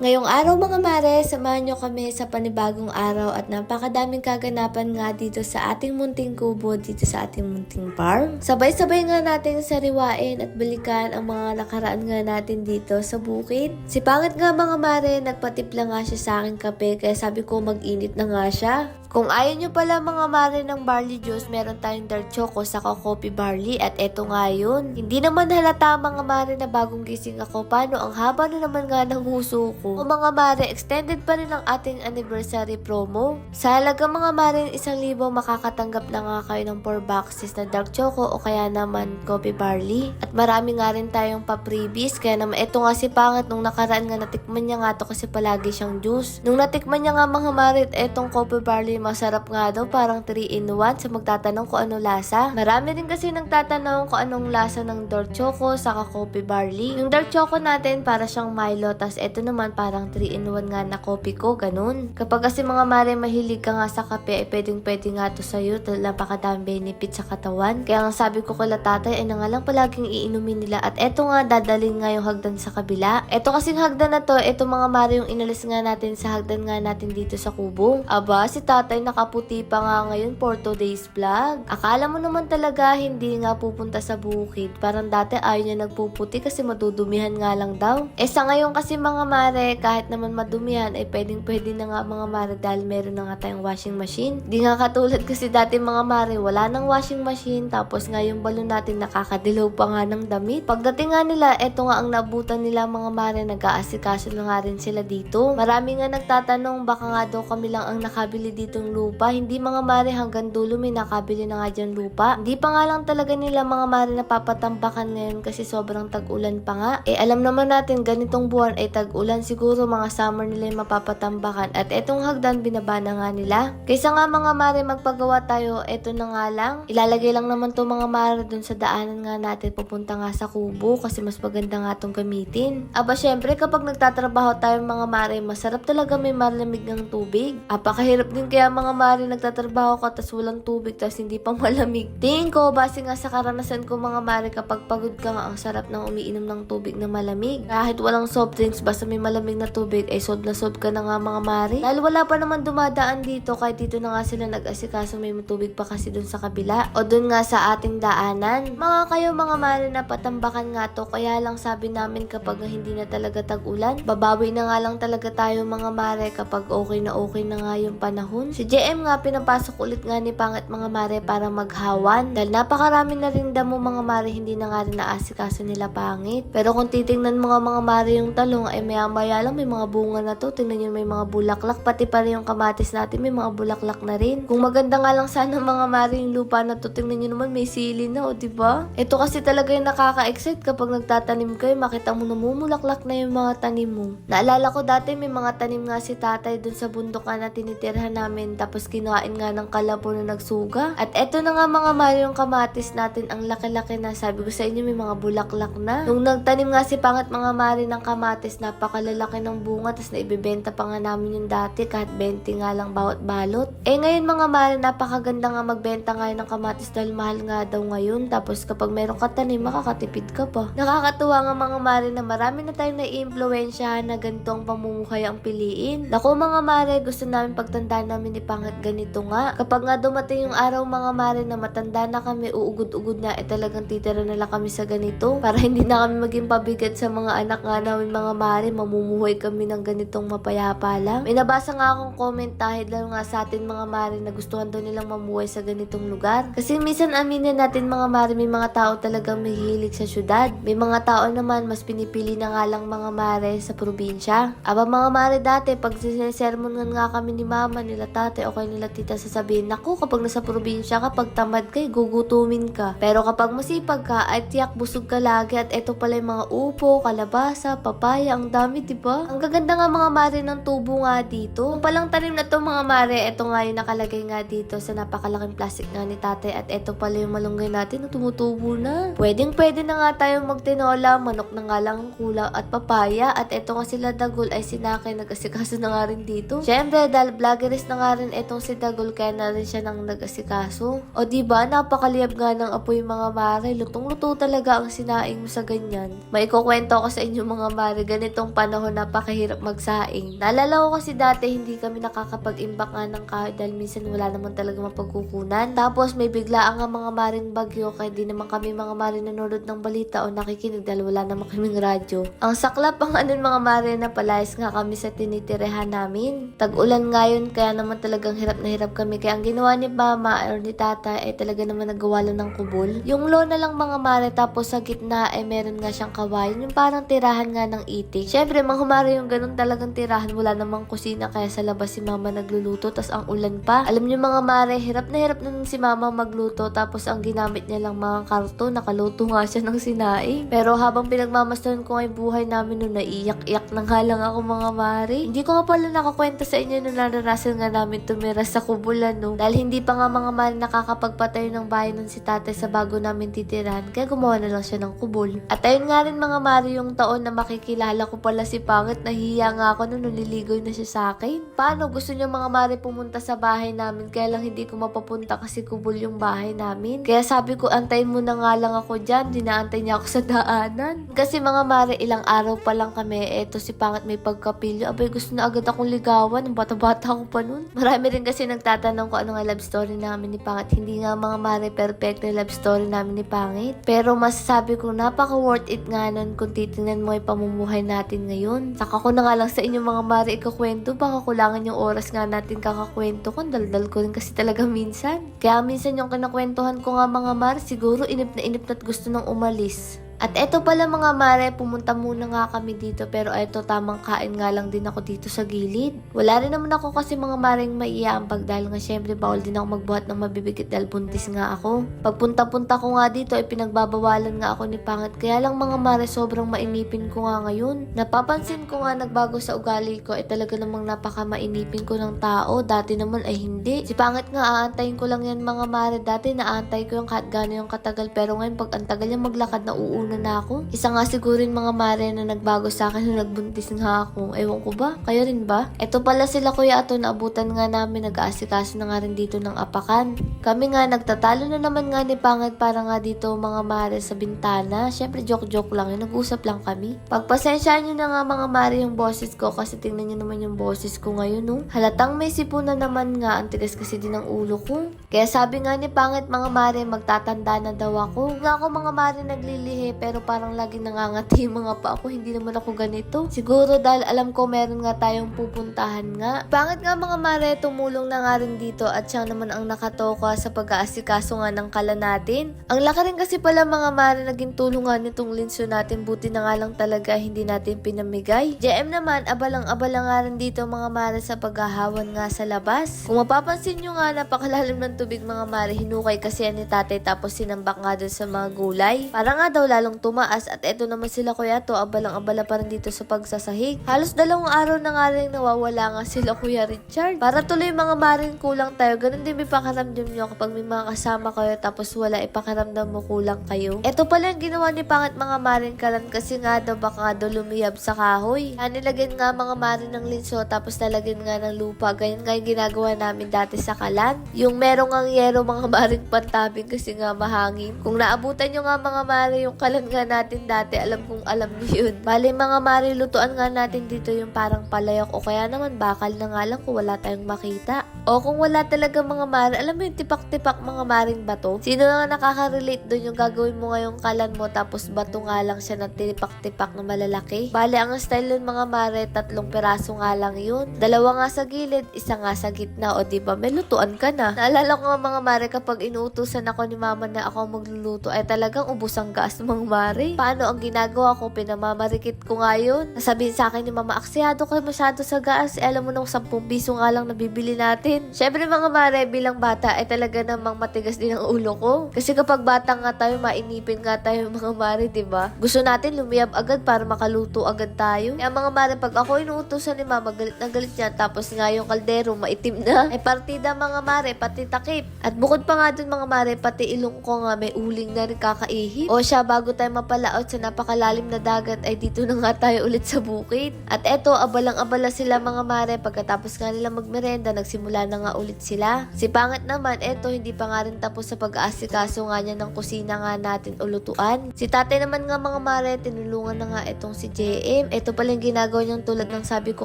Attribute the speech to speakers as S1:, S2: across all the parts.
S1: Ngayong araw mga mare, samahan nyo kami sa panibagong araw at napakadaming kaganapan nga dito sa ating munting kubo, dito sa ating munting farm. Sabay-sabay nga natin sariwain at balikan ang mga nakaraan nga natin dito sa bukid. Si Pangit nga mga mare, nagpatimpla nga siya sa aking kape kaya sabi ko mag-init na nga siya. Kung ayaw nyo pala mga mare ng barley juice, meron tayong dark choco sa coffee barley at eto nga yun. Hindi naman halata mga mare na bagong gising ako. Paano ang haba na naman nga ng huso ko. O mga mare, extended pa rin ang ating anniversary promo. Sa halaga mga mare, isang libo makakatanggap na nga kayo ng 4 boxes na dark choco o kaya naman coffee barley. At marami nga rin tayong pa-freebies. Kaya naman eto nga si Pangat nung nakaraan nga natikman niya nga to kasi palagi siyang juice. Nung natikman niya nga mga mare, etong coffee barley masarap nga daw, parang 3 in 1 sa magtatanong kung ano lasa. Marami rin kasi nagtatanong kung anong lasa ng dark choco saka coffee barley. Yung dark choco natin para siyang Milo, tas eto naman parang 3 in 1 nga na coffee ko, ganun. Kapag kasi mga mare mahilig ka nga sa kape, ay pwedeng pwede nga to sa'yo, dahil napakadaming benefit sa katawan. Kaya nga sabi ko kala tatay, ay na nga lang palaging iinumin nila. At eto nga, dadalhin nga yung hagdan sa kabila. Eto kasing hagdan na to, eto mga mare yung inalis nga natin sa hagdan nga natin dito sa kubo. Aba, si tatay nakaputi pa nga ngayon for today's vlog. Akala mo naman talaga hindi nga pupunta sa bukid. Parang dati ayaw niya nagpuputi kasi madudumihan nga lang daw. Eh sa ngayon kasi mga mare, kahit naman madumihan, ay pwedeng pwede na nga mga mare dahil meron na nga tayong washing machine. Di nga katulad kasi dati mga mare, wala nang washing machine. Tapos nga yung balon natin nakakadilaw pa nga ng damit. Pagdating nga nila, eto nga ang nabutan nila mga mare, nag-aasikaso na nga rin sila dito. Marami nga nagtatanong, baka nga daw kami lang ang nakabili ditong lupa. Hindi mga mare hanggang dulo may nakabili na nga dyan lupa. Hindi pa nga lang talaga nila mga mare napapatambakan ngayon kasi sobrang tag-ulan pa nga. Eh alam naman natin ganitong buwan ay tag-ulan siguro mga summer nila yung mapapatambakan at etong hagdan binaba na nga nila. Kaysa nga mga mare magpagawa tayo, eto na nga lang. Ilalagay lang naman to mga mare dun sa daanan nga natin pupunta nga sa kubo kasi mas maganda nga tong gamitin. Aba syempre kapag nagtatrabaho tayo mga mare, masarap talaga may malamig ng tubig. Apakahirap din kaya mga mare nagtatrabaho ka tas walang tubig tas hindi pa malamig. Tingin ko, base nga sa karanasan ko mga mare kapag pagod ka nga ang sarap ng umiinom ng tubig na malamig. Kahit walang soft drinks basta may malamig na tubig ay sob na sob ka na nga mga mare. Dahil wala pa naman dumadaan dito kahit dito na nga sila nag-asikaso may tubig pa kasi dun sa kabila o dun nga sa ating daanan. Mga kayo mga mare na patambakan nga to kaya lang sabi namin kapag hindi na talaga tag-ulan, babawi na nga lang talaga tayo mga mare kapag okay na okay na nga yung panahon. Si JM nga pinapasok ulit nga ni Pangat mga mare para maghawan dahil napakarami na rin damo mga mare hindi na nga rin naasikaso nila pangit. Pero kung titingnan mga mga mare yung talong ay maya maya lang may mga bunga na to. Tingnan nyo may mga bulaklak. Pati pa rin yung kamatis natin may mga bulaklak na rin. Kung maganda nga lang sana mga mare yung lupa na to. Tingnan nyo naman may sili na o diba? Ito kasi talaga yung nakaka-excite kapag nagtatanim kayo. Makita mo namumulaklak na yung mga tanim mo. Naalala ko dati may mga tanim nga si tatay dun sa bundok na tinitirhan namin. Tapos kinain nga ng kalabo na nagsuga. At eto na nga mga mare yung kamatis natin. Ang laki-laki na. Sabi ko sa inyo may mga bulaklak na. Nung nagtanim nga si Pangat mga mare ng kamatis, napakalalaki ng bunga. Tapos naibibenta pa nga namin yung dati kahit 20 nga lang bawat balot. Eh ngayon mga mare, napakaganda nga magbenta nga ng kamatis dahil mahal nga daw ngayon. Tapos kapag meron ka tanim, makakatipid ka pa. Nakakatuwa nga mga mare na marami na tayong naiimpluwensyahan na ganitong pamumuhay ang piliin. Naku mga mare, gusto namin pagtandaan namin ni Pangat ganito nga. Kapag nga dumating yung araw mga mare na matanda na kami, uugod-ugod na, eh talagang titira na lang kami sa ganito. Para hindi na kami maging pabigat sa mga anak nga namin mga mare, mamumuhay kami ng ganitong mapayapa lang. May nga akong comment dahil lalo nga sa atin mga mare na gustuhan daw nilang mamuhay sa ganitong lugar. Kasi minsan aminin natin mga mare, may mga tao talagang mahihilig sa syudad. May mga tao naman mas pinipili na nga lang mga mare sa probinsya. Aba mga mare dati, pag sinesermonan nga kami ni mama, nila tate, o kay tita sasabihin, naku kapag nasa probinsya ka, pag tamad ka, eh, gugutumin ka. Pero kapag masipag ka, ay tiyak busog ka lagi at eto pala yung mga upo, kalabasa, papaya, ang dami, di ba? Ang gaganda nga mga mare ng tubo nga dito. Yung palang tanim na to mga mare, eto nga yung nakalagay nga dito sa napakalaking plastic nga ni tate at eto pala yung malunggay natin na tumutubo na. Pwedeng pwede na nga tayong magtinola, manok na nga lang ang kulang at papaya at eto nga sila dagol ay sinakay nag-asikaso na nga rin dito. Syempre dahil vloggeries na nga nga rin itong si Dagol kaya na rin siya nang nag-asikaso. O di ba napakaliyab nga ng apoy mga mare, lutong-luto talaga ang sinaing mo sa ganyan. May kukwento ko sa inyo mga mare, ganitong panahon napakahirap magsaing. Naalala ko kasi dati hindi kami nakakapag-imbak nga ng kahoy dahil minsan wala naman talaga mapagkukunan. Tapos may bigla nga mga maring bagyo kaya di naman kami mga mare nanonood ng balita o nakikinig dahil wala naman kaming radyo. Ang saklap ang anon mga mare na palayas nga kami sa tinitirehan namin. Tag-ulan nga yun kaya naman talagang hirap na hirap kami. Kaya ang ginawa ni mama or ni tata ay talaga naman nagawa lang ng kubol. Yung lona lang mga mare tapos sa gitna ay meron nga siyang kawayan. Yung parang tirahan nga ng itik. Syempre mga mare yung ganun talagang tirahan. Wala namang kusina kaya sa labas si mama nagluluto. Tapos ang ulan pa. Alam niyo mga mare, hirap na hirap na nun si mama magluto. Tapos ang ginamit niya lang mga karton. Nakaluto nga siya ng sinaing. Pero habang pinagmamasdan ko yung buhay namin nun, naiiyak-iyak na nga lang ako mga mare. Hindi ko nga pala nakakwenta sa inyo nung naranasan nga namin tumira sa kubulan no. Dahil hindi pa nga mga mare nakakapagpatayo ng bahay nun si tatay sa bago namin titirahan. Kaya gumawa na lang siya ng kubol. At ayun nga rin mga mare yung taon na makikilala ko pala si Pangit. Nahihiya nga ako nung naliligoy na siya sa akin. Paano gusto niya mga mare pumunta sa bahay namin kaya lang hindi ko mapapunta kasi kubol yung bahay namin. Kaya sabi ko antayin mo na nga lang ako dyan. Dinaantay niya ako sa daanan. Kasi mga mare ilang araw pa lang kami. Eto si Pangit may pagkapilyo. Abay gusto na agad akong ligawan. Bata-bata ko pa nun. Marami rin kasi nagtatanong ko ano nga love story namin ni Pangit. Hindi nga mga mare perfect na love story namin ni Pangit. Pero masasabi ko napaka worth it nga nun kung titingnan mo yung pamumuhay natin ngayon. Saka ko na nga lang sa inyo mga mare ikakwento. Baka kulangan yung oras nga natin kakakwento ko. Daldal ko rin kasi talaga minsan. Kaya minsan yung kinakwentuhan ko nga mga mare siguro inip na inip na't gusto nang umalis. At eto pala mga mare, pumunta muna nga kami dito pero eto tamang kain nga lang din ako dito sa gilid. Wala rin naman ako kasi mga maring maiiambag dahil nga syempre bawal din ako magbuhat ng mabibigit dahil buntis nga ako. Pagpunta-punta ko nga dito ay pinagbabawalan nga ako ni Pangat kaya lang mga mare sobrang mainipin ko nga ngayon. Napapansin ko nga nagbago sa ugali ko ay talaga namang napaka mainipin ko ng tao. Dati naman ay hindi. Si Pangat nga aantayin ko lang yan mga mare. Dati naantay ko yung kahit gano'n yung katagal pero ngayon pag ang tagal maglakad na uuna na ako. Isa nga siguro yung mga mare na nagbago sa akin nung nagbuntis nga ako. Ewan ko ba? Kayo rin ba? Ito pala sila kuya ato naabutan nga namin nag-aasikaso na nga rin dito ng apakan. Kami nga nagtatalo na naman nga ni Pangat para nga dito mga mare sa bintana. Syempre joke-joke lang yun. Nag-usap lang kami. Pagpasensyaan nyo na nga mga mare yung boses ko kasi tingnan nyo naman yung boses ko ngayon no. Halatang may sipunan naman nga. Ang tigas kasi din ng ulo ko. Kaya sabi nga ni Pangat mga mare magtatanda na daw ako. Nga ako mga mare naglilihi pero parang lagi nangangati yung mga pa ako. Hindi naman ako ganito. Siguro dahil alam ko meron nga tayong pupuntahan nga. Pangit nga mga mare, tumulong na nga rin dito at siya naman ang nakatoka sa pag-aasikaso nga ng kala natin. Ang laki rin kasi pala mga mare naging tulong nga nitong linsyo natin. Buti na nga lang talaga hindi natin pinamigay. JM naman, abalang-abala nga rin dito mga mare sa paghahawan nga sa labas. Kung mapapansin nyo nga, napakalalim ng tubig mga mare, hinukay kasi yan ni tatay tapos sinambak nga dun sa mga gulay. Para nga daw lalong tumaas at eto naman sila kuya to, abalang-abala pa rin dito sa pagsasahig. Halos dalawang araw na nga rin nawawala nga sila kuya Richard. Para tuloy mga maring kulang tayo, ganun din may pakaramdam nyo kapag may mga kasama kayo tapos wala ipakaramdam mo kulang kayo. Eto pala yung ginawa ni Pangat mga maring kalan kasi nga daw baka daw lumiyab sa kahoy. Kaya nilagyan nga mga maring ng linso tapos nalagyan nga ng lupa. Ganyan nga yung ginagawa namin dati sa kalan. Yung merong ang yero mga maring pantabing kasi nga mahangin. Kung naabutan nyo nga mga mari yung kalan nga natin dati, alam kong alam niyo yun. Bali mga mari, lutuan nga natin dito yung parang palayok o kaya naman bakal na nga lang kung wala tayong makita. O kung wala talaga mga mari, alam mo yung tipak-tipak mga maring bato? Sino na nakaka-relate doon yung gagawin mo ngayong kalan mo tapos bato nga lang siya na tipak-tipak na malalaki? Bali, ang style nun mga mare, tatlong piraso nga lang yun. Dalawa nga sa gilid, isa nga sa gitna. O di ba may lutuan ka na. Naalala ko nga mga mare kapag inuutusan ako ni mama na ako magluluto ay talagang ubus ang gas mga mare. Paano ang ginagawa ko? Pinamamarikit ko nga yun. Nasabihin sa akin ni mama, aksiyado ka masyado sa gas. Eh, alam mo nung 10 piso nga lang nabibili natin. Syempre mga mare, bilang bata ay talaga namang matigas din ang ulo ko. Kasi kapag bata nga tayo, mainipin nga tayo mga mare, ba? Gusto natin lumiyab agad para makaluto agad tayo. Kaya mga mare, pag ako inuutosan ni mama, galit na galit niya. Tapos nga yung kaldero, maitim na. Eh, partida mga mare, pati takip. At bukod pa nga dun mga mare, pati ilong ko nga may uling na rin kakaihip. O siya, bago tayo mapalaot sa napakalalim na dagat, ay dito na nga tayo ulit sa bukid. At eto, abalang-abala sila mga mare. Pagkatapos nga nila magmerenda, nagsimula wala na nga ulit sila. Si Pangit naman, eto hindi pa nga rin tapos sa pag-aasikaso nga niya ng kusina nga natin o lutuan. Si tatay naman nga mga mare, tinulungan na nga itong si JM. Ito pala yung ginagawa niyang tulad ng sabi ko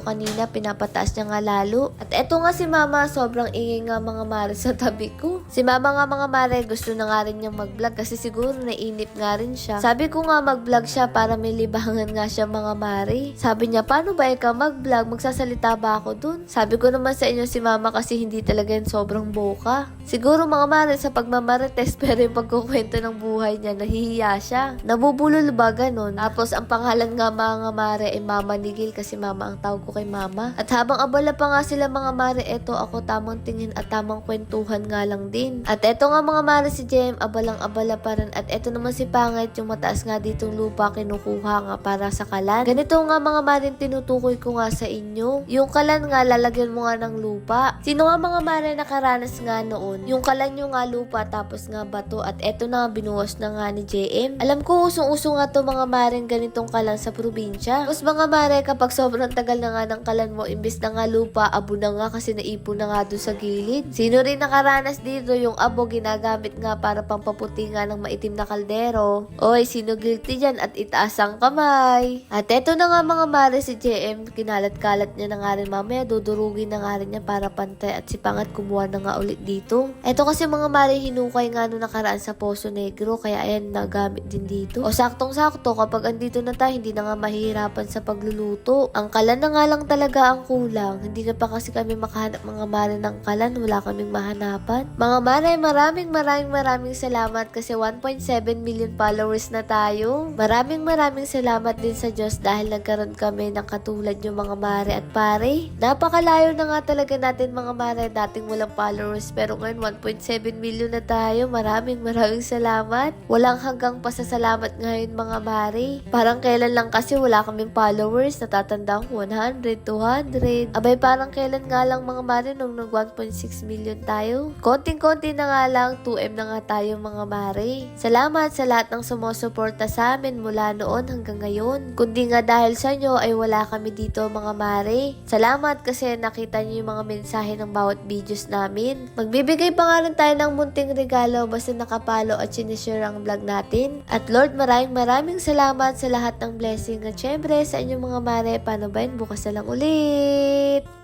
S1: kanina, pinapataas niya nga lalo. At eto nga si mama, sobrang ingay nga mga mare sa tabi ko. Si mama nga mga mare, gusto na nga rin niyang mag-vlog kasi siguro nainip nga rin siya. Sabi ko nga mag-vlog siya para may libangan nga siya mga mare. Sabi niya, paano ba ikaw mag-vlog? Magsasalita ba ako dun? Sabi ko naman sa inyo si mama kasi hindi talaga yan sobrang boka. Siguro mga mare sa pagmamarites pero yung pagkukwento ng buhay niya, nahihiya siya. Nabubulol ba ganun? Tapos ang pangalan nga mga mare ay Mama Nigil kasi mama ang tawag ko kay mama. At habang abala pa nga sila mga mare, eto ako tamang tingin at tamang kwentuhan nga lang din. At eto nga mga mare si Jem, abalang abala pa rin. At eto naman si Pangit, yung mataas nga ditong lupa kinukuha nga para sa kalan. Ganito nga mga mare tinutukoy ko nga sa inyo. Yung kalan nga lalagyan mo nga ng lupa. Sino nga mga mare nakaranas nga noon? Yung kalan nyo nga lupa tapos nga bato at eto na nga binuwas na nga ni JM. Alam ko usong-uso nga to mga mare ganitong kalan sa probinsya. Tapos mga mare kapag sobrang tagal na nga ng kalan mo imbis na nga lupa abo na nga kasi naipon na nga doon sa gilid. Sino rin nakaranas dito yung abo ginagamit nga para pampaputi nga ng maitim na kaldero. Oy, sino guilty dyan at itaas ang kamay. At eto na nga mga mare si JM, kinalat-kalat niya na nga rin mamaya, dudurugin na nga rin niya para pantay at si Pangat kumuha na nga ulit dito. Eto kasi mga mare hinukay nga nung nakaraan sa Poso Negro, kaya ayan nagamit din dito. O saktong-sakto, kapag andito na tayo, hindi na nga mahihirapan sa pagluluto. Ang kalan na nga lang talaga ang kulang. Hindi na pa kasi kami makahanap mga mare ng kalan, wala kaming mahanapan. Mga mare, maraming maraming maraming salamat kasi 1.7 million followers na tayo. Maraming maraming salamat din sa Diyos dahil nagkaroon kami ng katulad yung mga mare at pare. Napakalayo na nga talaga natin mga mare, dating walang followers pero ngayon 1.7 million na tayo. Maraming maraming salamat. Walang hanggang pasasalamat ngayon mga mare. Parang kailan lang kasi wala kaming followers, natatandaan ko 100, 200. Abay parang kailan nga lang mga mare nung nag 1.6 million tayo. Konting-konti na nga lang, 2M na nga tayo mga mare. Salamat sa lahat ng sumusuporta sa amin mula noon hanggang ngayon. Kundi nga dahil sa inyo ay wala kami dito mga mare. Salamat kasi nakita niyo yung mga mensahe ng bawat videos namin. Magbibigay rin tayo ng munting regalo basta nakapalo at sinishare ang vlog natin. At Lord, maraming maraming salamat sa lahat ng blessing at syempre sa inyong mga mare. Paano ba yun? Bukas na lang ulit.